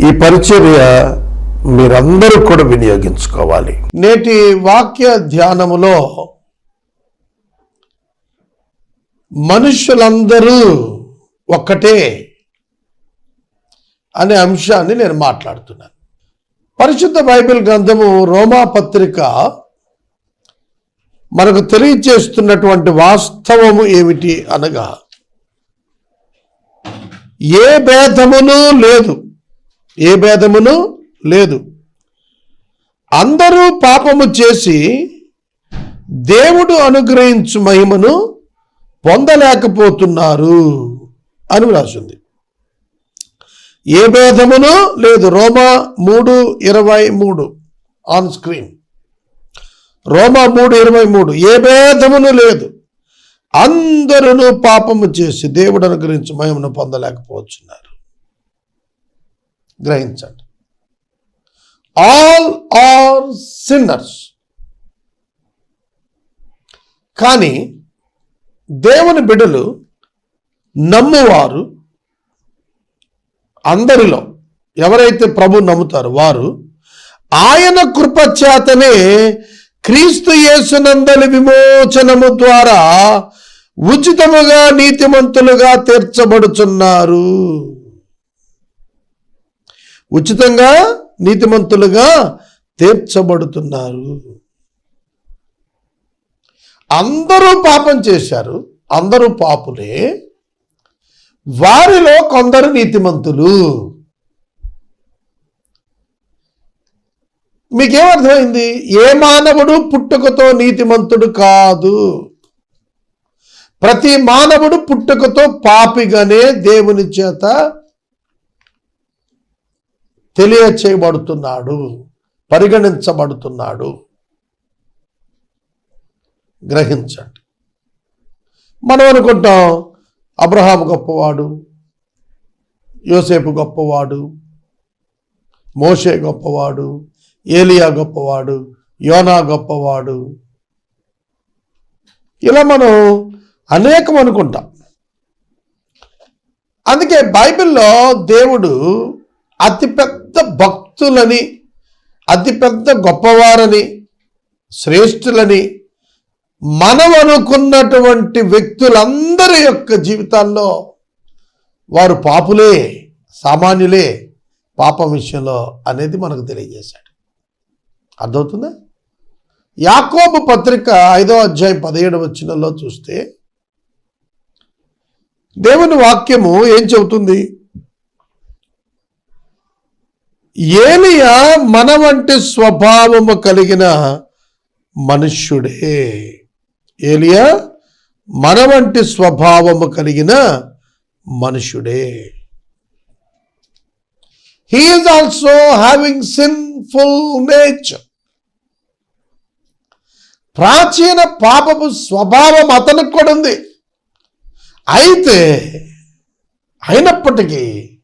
ఈ పరిచర్య మీరందరూ కూడా వినియోగించుకోవాలి. నేటి వాక్య ధ్యానములో మనుషులందరూ ఒక్కటే అనే అంశాన్ని నేను మాట్లాడుతున్నాను. పరిశుద్ధ బైబిల్ గ్రంథము రోమా పత్రిక మనకు తెలియచేస్తున్నటువంటి వాస్తవము ఏమిటి అనగా ఏ భేదమును లేదు. ఏ భేదమును? లేదు. అందరూ పాపము చేసి దేవుడు అనుగ్రహించు మహిమను పొందలేకపోతున్నారు అని వ్రాసింది. ఏ భేదమును? లేదు. రోమా మూడు ఇరవై మూడు ఆన్ స్క్రీన్ రోమా మూడు ఇరవై మూడు. ఏ భేదమును? లేదు. అందరూ పాపము చేసి దేవుడు అనుగ్రహించి మహిమను పొందలేకపోతున్నారు. గ్రహించండి. ఆల్ ఆర్ సిన్నర్స్ కానీ దేవుని బిడ్డలు నమ్మువారు అందరిలో ఎవరైతే ప్రభు నమ్ముతారో వారు ఆయన కృప చేతనే క్రీస్తు యేసునందలి విమోచనము ద్వారా ఉచితముగా నీతిమంతులుగా తీర్చబడుచున్నారు. ఉచితంగా నీతిమంతులుగా తీర్చబడుతున్నారు. అందరూ పాపం చేశారు. అందరూ పాపులే. వారిలో కొందరు నీతిమంతులు. మీకేమర్థమైంది? ఏ మానవుడు పుట్టుకతో నీతిమంతుడు కాదు. ప్రతి మానవుడు పుట్టుకతో పాపిగానే దేవుని చేత తెలియచేయబడుతున్నాడు పరిగణించబడుతున్నాడు. గ్రహించండి. మనం అనుకుంటాం అబ్రహాం గొప్పవాడు యోసేపు గొప్పవాడు మోషే గొప్పవాడు ఏలియా గొప్పవాడు యోనా గొప్పవాడు. ఇలా మనం అనేకం అనుకుంటాం. అందుకే బైబిల్లో దేవుడు అతిపెద్ద భక్తులని అతిపెద్ద గొప్పవారని శ్రేష్ఠులని మనం అనుకున్నటువంటి వ్యక్తులందరి యొక్క జీవితాల్లో వారు పాపులే సామాన్యులే పాపం విషయంలో అనేది మనకు తెలియజేశాడు. అర్థమవుతుందా? యాకోబు పత్రిక ఐదో అధ్యాయం పదిహేడు వచ్చినలో చూస్తే దేవుని వాక్యము ఏం చెబుతుంది? ఏలియా మన వంటి స్వభావము కలిగిన మనుష్యుడే. ఏలియా మన వంటి స్వభావము కలిగిన మనుషుడే he is also having sinful nature ప్రాచీన పాపపు స్వభావం అతనికి కూడా ఉంది. అయితే అయినప్పటికీ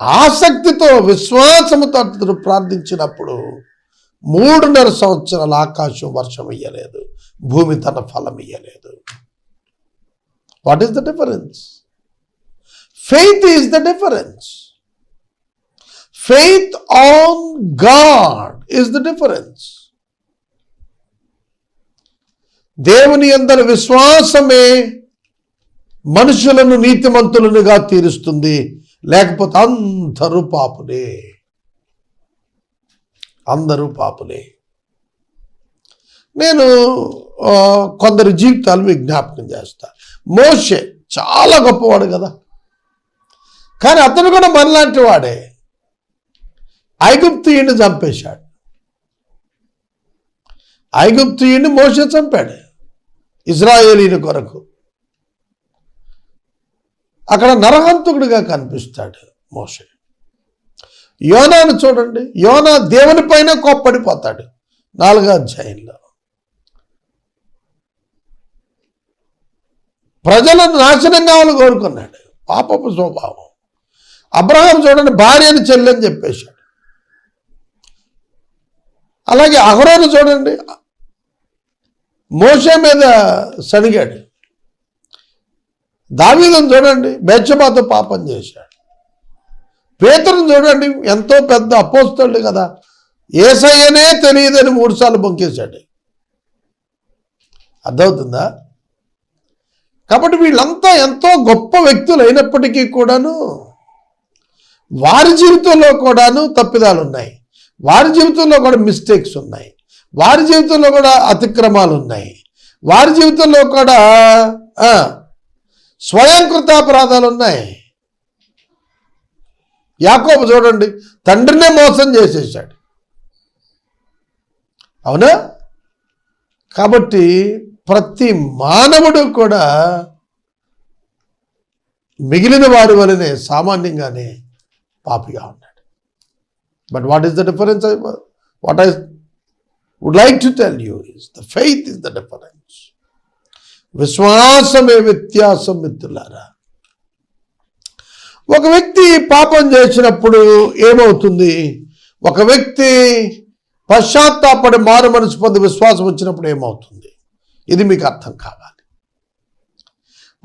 ఆసక్తితో విశ్వాసముతో అతడు ప్రార్థించినప్పుడు మూడున్నర సంవత్సరాల ఆకాశం వర్షం ఇయ్యలేదు భూమి తన ఫలం ఇయ్యలేదు what is the difference faith is the difference faith on God is the difference దేవుని అందరి విశ్వాసమే మనుషులను నీతిమంతులనుగా తీరుస్తుంది. లేకపోతే అందరూ పాపులే. అందరూ పాపులే. నేను కొందరి జీవితాలు మీకు జ్ఞాపకం చేస్తా. మోషే చాలా గొప్పవాడు కదా. కానీ అతను కూడా మనలాంటి వాడే. ఐగుప్తియుని చంపేశాడు. ఐగుప్తియుని మోసే చంపాడు. ఇజ్రాయేలీని కొరకు. అక్కడ నరహంతకుడిగా కనిపిస్తాడు మోసే యోనాను చూడండి. యోనా దేవుని పైన కోప్పడిపోతాడు నాలుగో అధ్యాయంలో. ప్రజలను నాశనం కావాలని కోరుకున్నాడు. పాపపు స్వభావం. అబ్రహాం చూడండి భార్యని చెల్లెని చెప్పేశాడు. అలాగే అహరోను చూడండి. మోసే మీద శనిగాడు దావీదును చూడండి బెచ్చబాతో పాపం చేశాడు. పేతను చూడండి ఎంతో పెద్ద అపోస్తలుడు కదా. ఏసయ్యనే తెలియదని మూడుసార్లు బొంకేశాడు. అర్థమవుతుందా? కాబట్టి వీళ్ళంతా ఎంతో గొప్ప వ్యక్తులు అయినప్పటికీ కూడాను వారి జీవితంలో కూడాను తప్పిదాలు ఉన్నాయి. వారి జీవితంలో కూడా మిస్టేక్స్ ఉన్నాయి. వారి జీవితంలో కూడా అతిక్రమాలు ఉన్నాయి. వారి జీవితంలో కూడా ఆ, స్వయం ఉన్నాయి. యాకోబు చూడండి తండ్రినే మోసం చేసేసాడు. అవునా? కాబట్టి ప్రతి మానవుడు కూడా మిగిలిన వారి వలనే సామాన్యంగానే పాపిగా ఉన్నాడు. But what is the difference what I would like to tell you is the faith is the difference విశ్వాసమే వ్యత్యాసం మిత్రులారా. ఒక వ్యక్తి పాపం చేసినప్పుడు ఏమవుతుంది? ఒక వ్యక్తి పశ్చాత్తాపడి మారు మనసు పొంది విశ్వాసం వచ్చినప్పుడు ఏమవుతుంది? ఇది మీకు అర్థం కావాలి.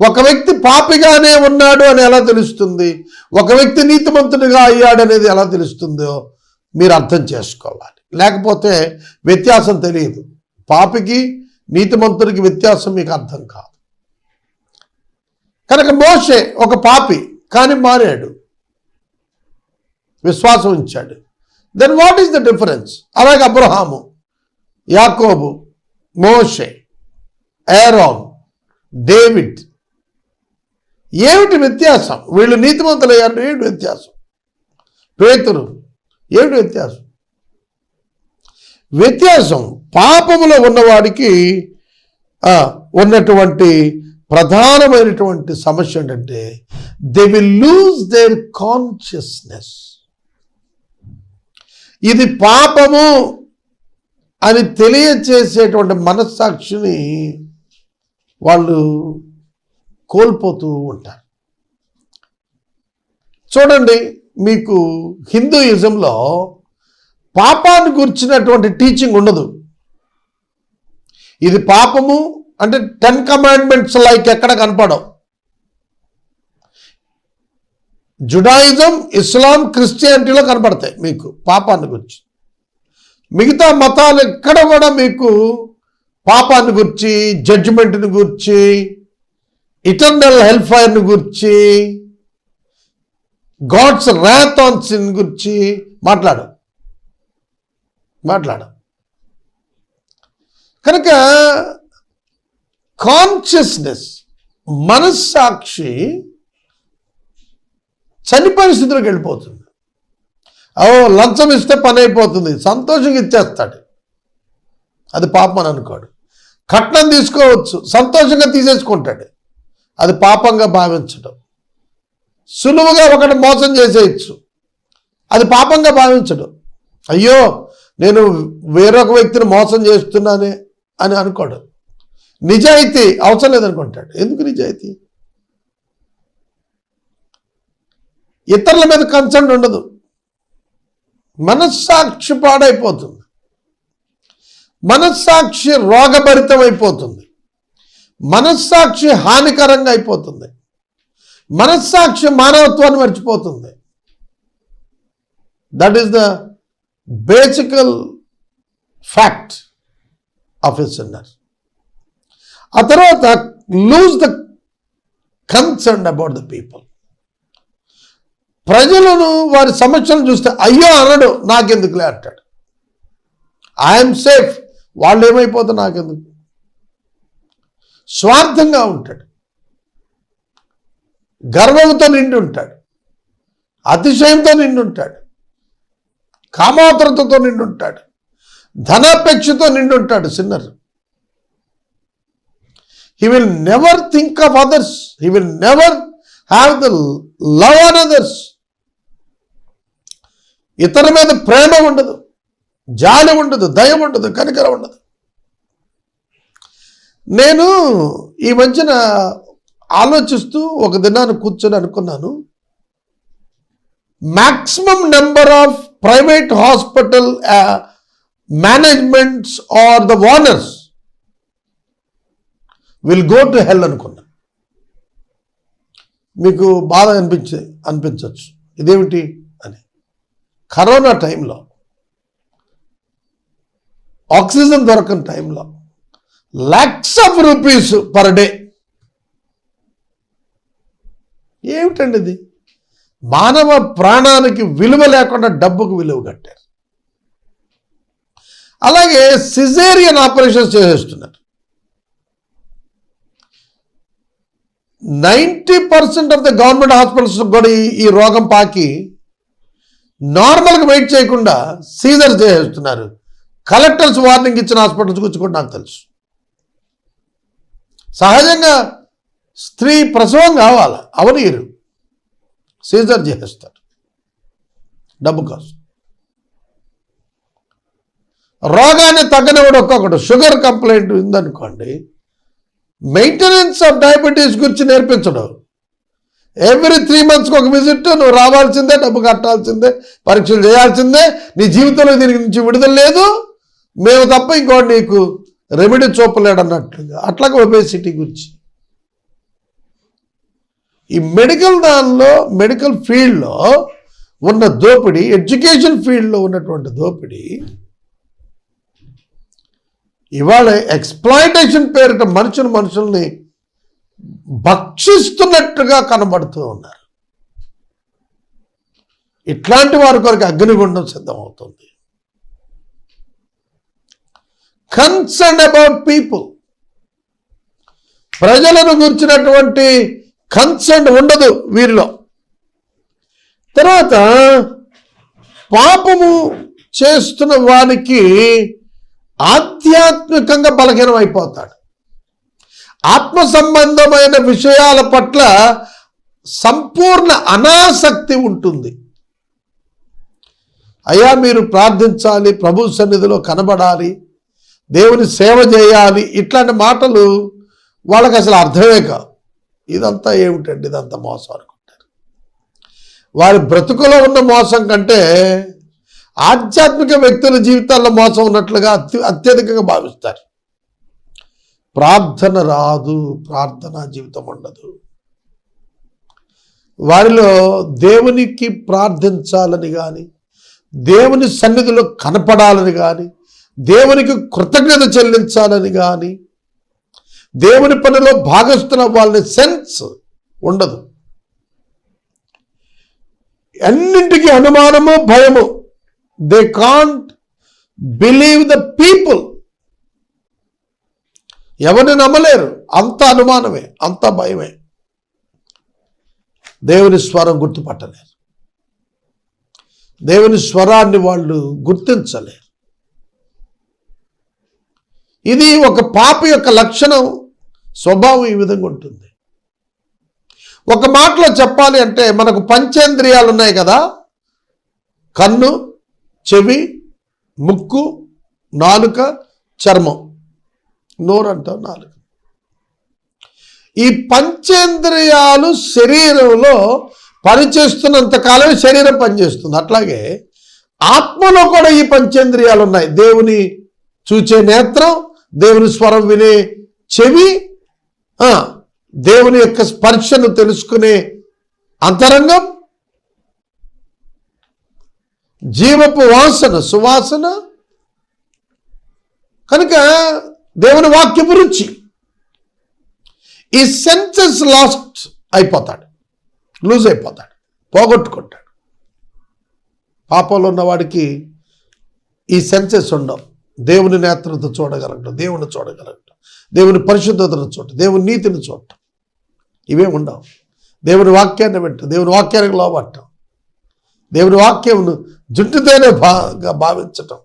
ఒక వ్యక్తి పాపిగానే ఉన్నాడు అని ఎలా తెలుస్తుంది? ఒక వ్యక్తి నీతిమంతుడిగా అయ్యాడు అనేది ఎలా తెలుస్తుందో మీరు అర్థం చేసుకోవాలి. లేకపోతే వ్యత్యాసం తెలియదు. పాపికి నీతిమంతుడికి వ్యత్యాసం మీకు అర్థం కాదు. కనుక మోషే ఒక పాపి కానీ మారాడు. విశ్వాసం ఉంచాడు. Then what is the difference అలాగే అబ్రహాము యాకోబు మోషే ఏరాన్ డేవిడ్. ఏమిటి వ్యత్యాసం? వీళ్ళు నీతిమంతులు అయ్యారు ఏమిటి వ్యత్యాసం? పేతురు ఏమిటి వ్యత్యాసం? వ్యత్యాసం. పాపములో ఉన్నవాడికి ఉన్నటువంటి ప్రధానమైనటువంటి సమస్య ఏంటంటే they will lose their consciousness ఇది పాపము అని తెలియచేసేటువంటి మనస్సాక్షిని వాళ్ళు కోల్పోతూ ఉంటారు. చూడండి మీకు హిందూయిజంలో పాపాన్ని గుర్చినటువంటి టీచింగ్ ఉండదు. ఇది పాపము అంటే టెన్ కమాండ్మెంట్స్ లైక్ ఎక్కడ కనపడవు. జుడాయిజం ఇస్లాం క్రిస్టియానిటీలో కనపడతాయి మీకు పాపాన్ని గురించి. మిగతా మతాలు ఎక్కడ కూడా మీకు పాపాన్ని గురించి జడ్జిమెంట్ని గురించి ఇటర్నల్ హెల్ప్ ఫైర్ని గురించి గాడ్స్ ర్యాత్ గురించి మాట్లాడు మాట్లాడ. కనుక కాన్షియస్నెస్ మనస్సాక్షి చని స్థితిలోకి వెళ్ళిపోతుంది. ఓ లంచం ఇస్తే పని అయిపోతుంది. సంతోషంగా ఇచ్చేస్తాడు. అది పాపం అని అనుకోడు. కట్నం తీసుకోవచ్చు. సంతోషంగా తీసేసుకుంటాడు. అది పాపంగా భావించడం. సులువుగా ఒకటి మోసం చేసేయచ్చు. అది పాపంగా భావించడం. అయ్యో నేను వేరొక వ్యక్తిని మోసం చేస్తున్నానే అని అనుకోడు. నిజాయితీ అవసరం లేదనుకుంటాడు. ఎందుకు నిజాయితీ? ఇతరుల మీద కన్సర్న్ ఉండదు. మనస్సాక్షి పాడైపోతుంది. మనస్సాక్షి రోగభరితం అయిపోతుంది. మనస్సాక్షి హానికరంగా అయిపోతుంది. మనస్సాక్షి మానవత్వాన్ని మర్చిపోతుంది. That is the basic fact of a sinner ఆ తర్వాత lose the concern about the people. ప్రజలను వారి సమస్యలను చూస్తే అయ్యో అనడు నాకెందుకులే అంటాడు. ఐఎమ్ సేఫ్ వాళ్ళు ఏమైపోతే నాకెందుకు? స్వార్థంగా ఉంటాడు. గర్వంతో నిండి ఉంటాడు. అతిశయంతో నిండి ఉంటాడు. కామాతురతతో నిండుంటాడు. ధనాపేక్షతో sinner. He will never think of others he will never have the love on others ఇతర మీద ప్రేమ ఉండదు. జాలి ఉండదు. దయ ఉండదు. కనికరం ఉండదు. నేను ఈ మధ్యన ఆలోచిస్తూ ఒక దినాన్ని కూర్చొని అనుకున్నాను. Maximum number of private hospital managements or the owners will go to hell అనుకున్నా. మీకు బాధ అనిపించే అనిపించవచ్చు ఇదేమిటి అని. కరోనా టైంలో ఆక్సిజన్ దొరకని టైంలో lakhs of rupees per day ఏమిటండి ఇది? మానవ ప్రాణానికి విలువ లేకుండా డబ్బుకు విలువ కట్టారు. అలాగే సిజేరియన్ ఆపరేషన్స్ చేసేస్తున్నారు. Ninety percent of the government hospitals కూడా ఈ- ఈ రోగం పాకి నార్మల్గా వెయిట్ చేయకుండా సీజర్ చేసేస్తున్నారు. కలెక్టర్స్ వార్నింగ్ ఇచ్చిన హాస్పిటల్స్ గురించి కూడా నాకు తెలుసు. సహజంగా స్త్రీ ప్రసవం కావాలి? అవనీరు. సీజర్ చేసేస్తారు డబ్బు కోసం రోగాన్ని తగ్గనివాడు ఒక్కొక్కడు షుగర్ కంప్లైంట్ ఉందనుకోండి మెయింటెనెన్స్ ఆఫ్ డయాబెటీస్ గురించి నేర్పించడం. ఎవ్రీ త్రీ మంత్స్కి ఒక విజిట్ నువ్వు రావాల్సిందే డబ్బు కట్టాల్సిందే పరీక్షలు చేయాల్సిందే నీ జీవితంలో దీని నుంచి విడుదల లేదు. మేము తప్ప ఇంకోటి నీకు రెమెడీ చూపలేడు అన్నట్లుగా అట్లాగే ఒబేసిటీ గురించి. ఈ మెడికల్ దానిలో మెడికల్ ఫీల్డ్లో ఉన్న దోపిడీ ఎడ్యుకేషన్ ఫీల్డ్లో ఉన్నటువంటి దోపిడీ ఇవాళ ఎక్స్ప్లాయిటేషన్ పేరిట మనుషులు మనుషుల్ని భక్షిస్తున్నట్టుగా కనబడుతూ ఉన్నారు. ఇట్లాంటి వారి కొరకు అగ్నిగుండం సిద్ధమవుతుంది. కన్సర్న్ అబౌట్ పీపుల్ ప్రజలను గురించినటువంటి కన్సర్న్ ఉండదు వీరిలో. తర్వాత పాపము చేస్తున్న వానికి ఆధ్యాత్మికంగా బలహీనం అయిపోతాడు ఆత్మ సంబంధమైన విషయాల పట్ల సంపూర్ణ అనాసక్తి ఉంటుంది. అయ్యా మీరు ప్రార్థించాలి ప్రభు సన్నిధిలో కనబడాలి దేవుని సేవ చేయాలి ఇట్లాంటి మాటలు వాళ్ళకి అసలు అర్థమే కాదు. ఇదంతా ఏమిటండి? ఇదంతా మోసం అనుకుంటారు వారి బ్రతుకులో ఉన్న మోసం కంటే ఆధ్యాత్మిక వ్యక్తుల జీవితాల్లో మోసం ఉన్నట్లుగా అత్య అత్యధికంగా భావిస్తారు. ప్రార్థన రాదు ప్రార్థన జీవితం ఉండదు. వారిలో దేవునికి ప్రార్థించాలని కానీ దేవుని సన్నిధిలో కనపడాలని కానీ దేవునికి కృతజ్ఞత చెల్లించాలని కానీ దేవుని పనిలో భాగస్తున్న వాళ్ళని సెన్స్ ఉండదు. అన్నింటికి అనుమానము భయము. They can't believe the people ఎవరిని నమ్మలేరు? అంత అనుమానమే అంత భయమే. దేవుని స్వరం గుర్తుపట్టలేరు. దేవుని స్వరాన్ని వాళ్ళు గుర్తించలేరు. ఇది ఒక పాప యొక్క లక్షణం. స్వభావం ఈ విధంగా ఉంటుంది. ఒక మాటలో చెప్పాలి అంటే మనకు పంచేంద్రియాలు ఉన్నాయి కదా. కన్ను చెవి ముక్కు నాలుక చర్మం. నోరు అంటాం నాలుక. ఈ పంచేంద్రియాలు శరీరంలో పనిచేస్తున్నంత కాలమే శరీరం పనిచేస్తుంది. అట్లాగే ఆత్మలో కూడా ఈ పంచేంద్రియాలు ఉన్నాయి. దేవుని చూచే నేత్రం దేవుని స్వరం వినే చెవి దేవుని యొక్క స్పర్శను తెలుసుకునే అంతరంగం జీవపు వాసన సువాసన కనుక దేవుని వాక్యపు రుచి ఈ సెన్సెస్ లాస్ట్ అయిపోతాడు లూజ్ అయిపోతాడు పోగొట్టుకుంటాడు. పాపంలో ఉన్నవాడికి ఈ సెన్సెస్ ఉండవు. దేవుని నేత్రంతో చూడగలగడం దేవుని చూడగలగడం దేవుని పరిశుద్ధతను చూడటం దేవుని నీతిని చూడటం ఇవే ఉండవు. దేవుని వాక్యాన్ని వింటాం దేవుని వాక్యానికి లోబట్టం దేవుని వాక్యంను జుట్టుతోనే బాగా భావించటం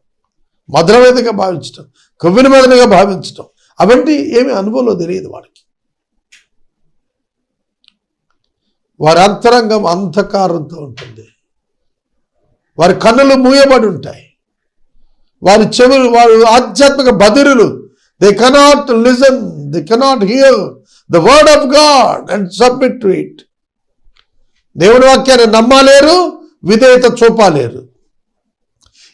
మధురమైనదిగా భావించటం కొవ్విన మీదగా భావించటం. అవంటి ఏమి అనుభవంలో తెలియదు వాడికి. వారి అంతరంగం అంధకారంతో ఉంటుంది. వారి కన్నులు మూయబడి ఉంటాయి. వారి చెవులు వారు ఆధ్యాత్మిక బదిరులు they cannot listen they cannot hear the word of God and submit to it దేవుని వాక్యాన్ని నమ్మలేరు విధేయత చూపాలేరు.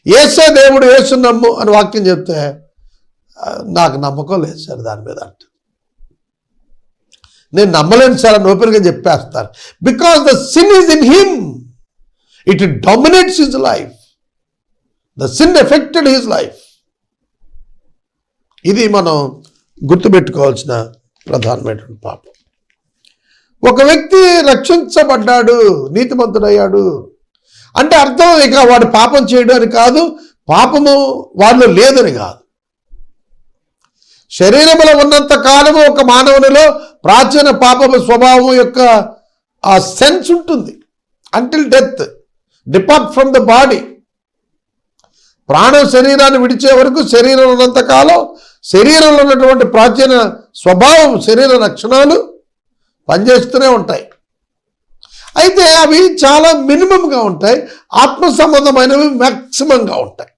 ఏసే దేవుడు ఏసు నమ్ము అని వాక్యం చెప్తే నాకు నమ్మకం లేదు సార్ దాని మీద అంట. నేను నమ్మలేను సార్ అని ఓపెన్గా చెప్పేస్తాను because the sin is in him it dominates his life the sin affected his life ఇది మనం గుర్తుపెట్టుకోవాల్సిన ప్రధానమైనటువంటి పాపం. ఒక వ్యక్తి రక్షించబడ్డాడు నీతిమంతుడయ్యాడు అంటే అర్థం ఇక వాడు పాపం చేయడం అని కాదు పాపము వాళ్ళు లేదని కాదు. శరీరములో ఉన్నంత కాలము ఒక మానవునిలో ప్రాచీన పాపము స్వభావం యొక్క ఆ సెన్స్ ఉంటుంది. Until death depart from the body ప్రాణం శరీరాన్ని విడిచే వరకు శరీరం ఉన్నంతకాలం శరీరంలో ఉన్నటువంటి ప్రాచీన స్వభావం శరీర లక్షణాలు పనిచేస్తూనే ఉంటాయి. అయితే అవి చాలా మినిమంగా ఉంటాయి ఆత్మ సంబంధమైనవి మ్యాక్సిమంగా ఉంటాయి.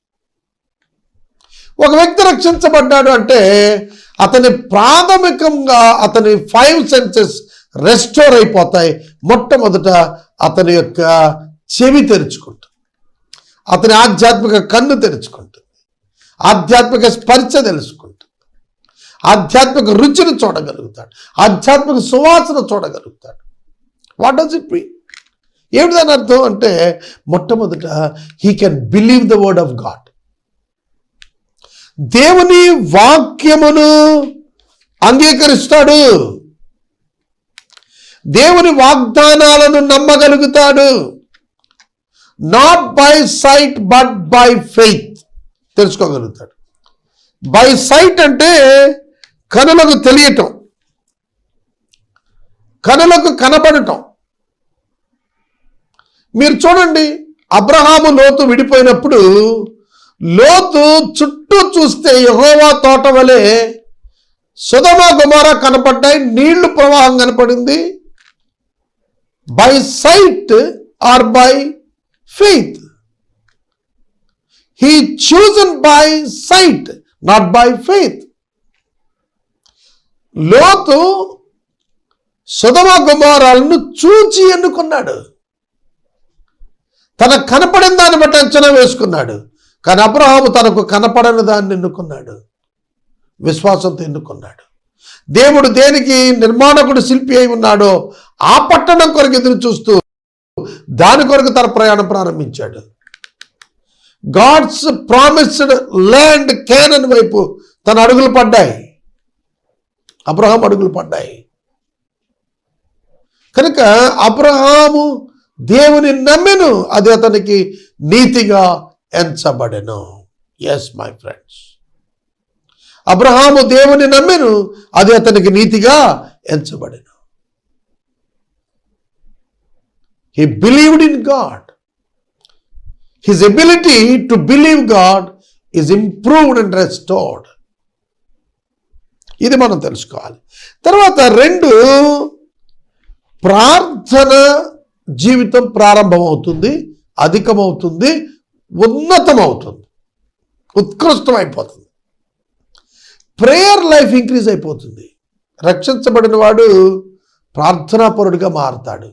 ఒక వ్యక్తి రక్షించబడ్డాడు అంటే అతని ప్రాథమికంగా అతని ఫైవ్ సెన్సెస్ రెస్టోర్ అయిపోతాయి. మొట్టమొదట అతని యొక్క చెవి తెరుచుకుంటుంది. అతని ఆధ్యాత్మిక కన్ను తెరుచుకుంటుంది. ఆధ్యాత్మిక స్పర్శ తెలుసుకుంటుంది. ఆధ్యాత్మిక రుచిని చూడగలుగుతాడు. ఆధ్యాత్మిక సువాసన చూడగలుగుతాడు. వాట్ డస్ ఇట్ మీ ఏమిటి దాని అర్థం అంటే మొట్టమొదట he can believe the word of God దేవుని వాక్యమును అంగీకరిస్తాడు. దేవుని వాగ్దానాలను నమ్మగలుగుతాడు. Not by sight but by faith తెలుసుకోగలుగుతాడు. By sight అంటే కనులకు తెలియటం. కనులకు కనపడటం. మీరు చూడండి అబ్రహాము లోతు విడిపోయినప్పుడు లోతు చుట్టూ చూస్తే యహోవా తోట వలె సుధమ గుమార కనపడ్డాయి నీళ్ళు ప్రవాహం కనపడింది. By sight or by faith he chosen by sight not by faith లోతు సుధమ గుమారాలను చూచి ఎన్నుకున్నాడు. తనకు కనపడిన దాన్ని బట్టి అంచనా వేసుకున్నాడు. కానీ అబ్రహాము తనకు కనపడని దాన్ని ఎన్నుకున్నాడు. విశ్వాసంతో ఎన్నుకున్నాడు. దేవుడు దేనికి నిర్మాణకుడు శిల్పి అయి ఉన్నాడో ఆ పట్టణం కొరకు ఎదురు చూస్తూ దాని కొరకు తన ప్రయాణం ప్రారంభించాడు. గాడ్స్ ప్రామిస్డ్ ల్యాండ్ కేనన్ వైపు తన అడుగులు పడ్డాయి. అబ్రహాం అడుగులు పడ్డాయి. కనుక అబ్రహాము దేవుని నమ్మెను అది అతనికి నీతిగా ఎంచబడెను. ఎస్ మై ఫ్రెండ్స్ అబ్రహాము దేవుని నమ్మెను అది అతనికి నీతిగా ఎంచబడెను. He believed in God his ability to believe God is improved and restored ఇది మనం తెలుసుకోవాలి. తర్వాత రెండు ప్రార్థన జీవితం ప్రారంభమవుతుంది అధికమవుతుంది ఉన్నతమవుతుంది అయిపోతుంది ప్రేయర్ లైఫ్ ఇంక్రీజ్ అయిపోతుంది. రక్షించబడిన వాడు ప్రార్థనాపరుడిగా మారుతాడు.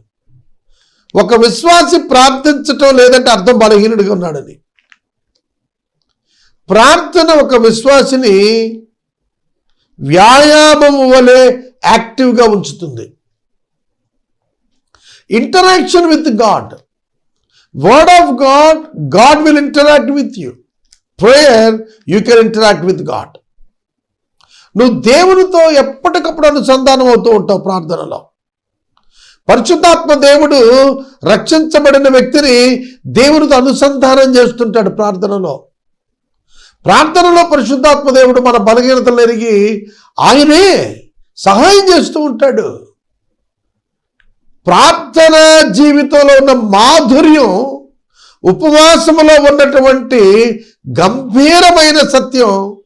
ఒక విశ్వాసి ప్రార్థించటం లేదంటే అర్థం బలహీనుడిగా ఉన్నాడని. ప్రార్థన ఒక విశ్వాసిని వ్యాయామం వలె యాక్టివ్గా ఉంచుతుంది. Interaction with God word of God God will interact with you prayer you can interact with God నువ్వు దేవునితో ఎప్పటికప్పుడు అనుసంధానం అవుతూ ఉంటావు ప్రార్థనలో. పరిశుద్ధాత్మ దేవుడు రక్షించబడిన వ్యక్తిని దేవునితో అనుసంధానం చేస్తుంటాడు ప్రార్థనలో. ప్రార్థనలో పరిశుద్ధాత్మ దేవుడు మన బలహీనతలు ఎరిగి ఆయనే సహాయం చేస్తూ ఉంటాడు. ప్రార్థన జీవితంలో ఉన్న మాధుర్యం ఉపవాసములో ఉన్నటువంటి గంభీరమైన సత్యం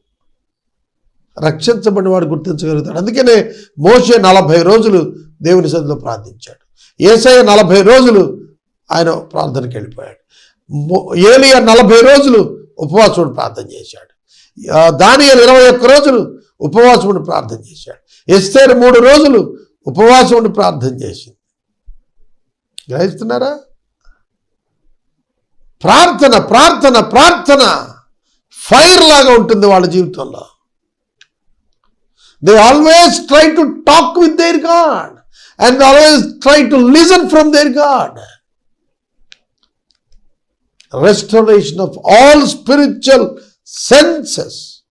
రక్షించబడిన వాడు గుర్తించగలుగుతాడు. అందుకనే మోసే నలభై రోజులు దేవుని సన్నిధిలో ప్రార్థించాడు. ఏసయ్య నలభై రోజులు ఆయన ప్రార్థనకి వెళ్ళిపోయాడు. ఏలియా నలభై రోజులు ఉపవాసముడు ప్రార్థన చేశాడు. దాని ఇరవై ఒక్క రోజులు ఉపవాసముడు ప్రార్థన చేశాడు. ఎస్తేరు మూడు రోజులు ఉపవాసముడు ప్రార్థన చేసింది. గ్రహిస్తున్నారా? ప్రార్థన ప్రార్థన ప్రార్థన ఫైర్ లాగా ఉంటుంది వాళ్ళ జీవితంలో. They always try to talk with their God and always try to listen from their God restoration of all spiritual senses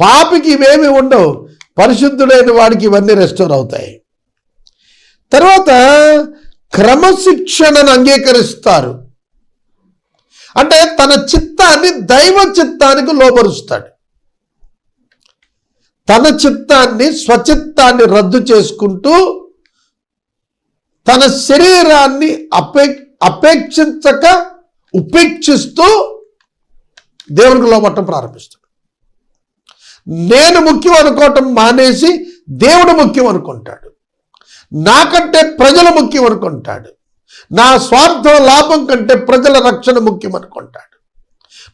పాపికి ఇవేమి ఉండవు. పరిశుద్ధుడైన వాడికి ఇవన్నీ రెస్టోర్ అవుతాయి. తర్వాత క్రమశిక్షణను అంగీకరిస్తారు. అంటే తన చిత్తాన్ని దైవ చిత్తానికి లోపరుస్తాడు తన చిత్తాన్ని స్వచిత్తాన్ని రద్దు చేసుకుంటూ తన శరీరాన్ని అపే అపేక్షించక ఉపేక్షిస్తూ దేవునికి లోపట్టం ప్రారంభిస్తాడు. నేను ముఖ్యం అనుకోవటం మానేసి దేవుడు ముఖ్యం అనుకుంటాడు. నాకంటే ప్రజలు ముఖ్యం అనుకుంటాడు. నా స్వార్థ లాభం కంటే ప్రజల రక్షణ ముఖ్యం అనుకుంటాడు.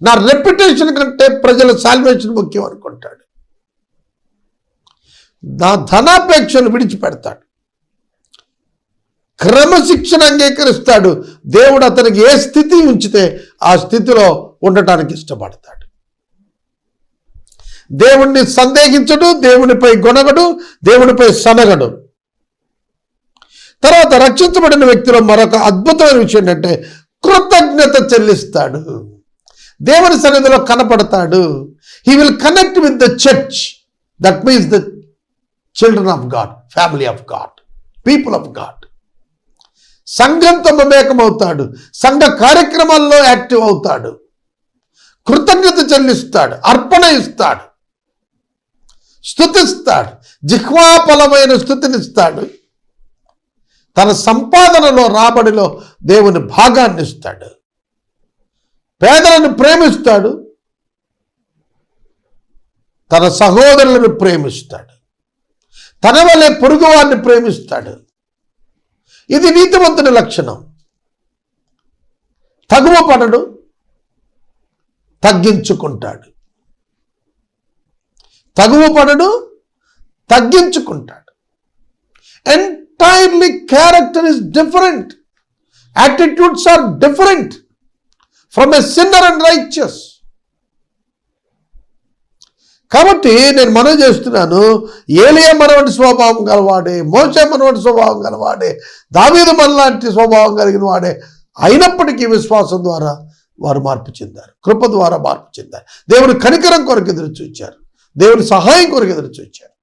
నా రెప్యుటేషన్ కంటే ప్రజల సాల్వేషన్ ముఖ్యం అనుకుంటాడు. నా ధనాపేక్షను విడిచిపెడతాడు. క్రమశిక్షణ అంగీకరిస్తాడు. దేవుడు అతనికి ఏ స్థితి ఉంచితే ఆ స్థితిలో ఉండటానికి ఇష్టపడతాడు. దేవుణ్ణి సందేహించడు దేవునిపై గొనగడు దేవునిపై సనగడు. తర్వాత రక్షించబడిన వ్యక్తిలో మరొక అద్భుతమైన విషయం ఏంటంటే కృతజ్ఞత చెల్లిస్తాడు. దేవుని సన్నిధిలో కనపడతాడు. He will connect with the church that means the children of God family of God people of God సంఘంతో మమేకమవుతాడు సంఘ కార్యక్రమాల్లో యాక్టివ్ అవుతాడు. కృతజ్ఞత చెల్లిస్తాడు. అర్పణ ఇస్తాడు. స్థుతిస్తాడు. జిహ్వాఫలమైన స్థుతినిస్తాడు. తన సంపాదనలో రాబడిలో దేవుని భాగాన్ని ఇస్తాడు పేదలను ప్రేమిస్తాడు. తన సహోదరులను ప్రేమిస్తాడు. తన వలె పొరుగువాన్ని ప్రేమిస్తాడు. ఇది నీతివంతుని లక్షణం. తగువ పడడు తగ్గించుకుంటాడు. తగువ పడడు తగ్గించుకుంటాడు. Entirely character is different attitudes are different from a sinner and righteous కాబట్టి నేను మనం చేస్తున్నాను ఏలియా మనవంటి స్వభావం గలవాడే మోసే మనవంటి స్వభావం గలవాడే దావీదు మనలాంటి స్వభావం కలిగిన వాడే అయినప్పటికీ విశ్వాసం ద్వారా వారు మార్పు చెందారు కృప ద్వారా మార్పు చెందారు. దేవుని కనికరం కొరకు ఎదురు చూచారు దేవుని సహాయం కొరకు ఎదురు చూచారు.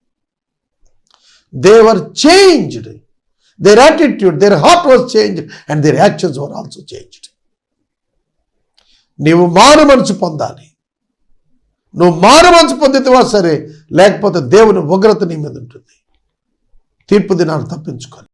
They were changed their attitude their heart was change and their actions were also changed నీవు మారు మనసు పొందాలి. నువ్వు మారు మనసు పొందితేవా సరే లేకపోతే దేవుని ఉగ్రత నీ మీద ఉంటుంది. తీర్పు దినాలు తప్పించుకొని.